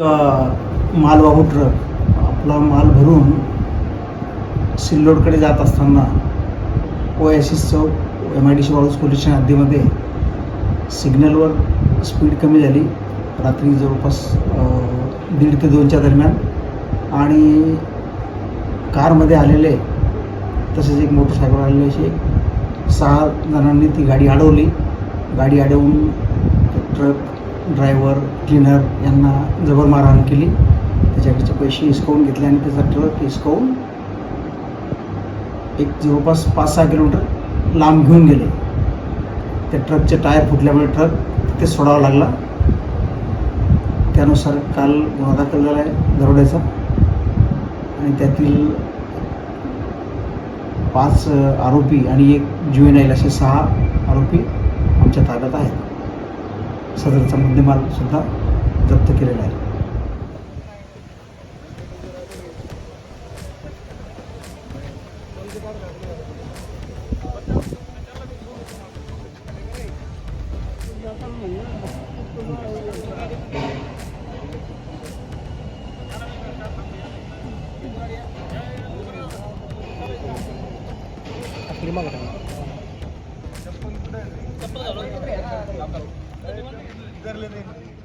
मालवाहू ट्रक आपला माल भरून सिल्लोडकडे जात असताना ओएसिस चौक एम आय डी सी वाळूस पोलिसच्या हद्दीमध्ये सिग्नलवर स्पीड कमी झाली. रात्री जवळपास दीड ते दोनच्या दरम्यान आणि कारमध्ये आलेले तसेच एक मोटरसायकल आलेले असे सहा जणांनी ती गाडी अडवली. गाडी अडवून ट्रक ड्रायव्हर क्लिनर यांना जबर मारहाण केली. त्याच्याकडचे पैसे हिसकावून घेतले आणि त्याचा ट्रक हिसकावून एक जवळपास पाच सहा किलोमीटर लांब घेऊन गेले. त्या ट्रकचे टायर फुटल्यामुळे ट्रक तिथे सोडावा लागला. त्यानुसार काल गुन्हा दाखल झाला आहे दरोड्याचा. आणि त्यातील पाच आरोपी आणि एक जुएनाईल असे सहा आरोपी आमच्या ताब्यात आहेत. सदरचा मुद्देमाल सुद्धा जप्त केलेला आहे चप्पल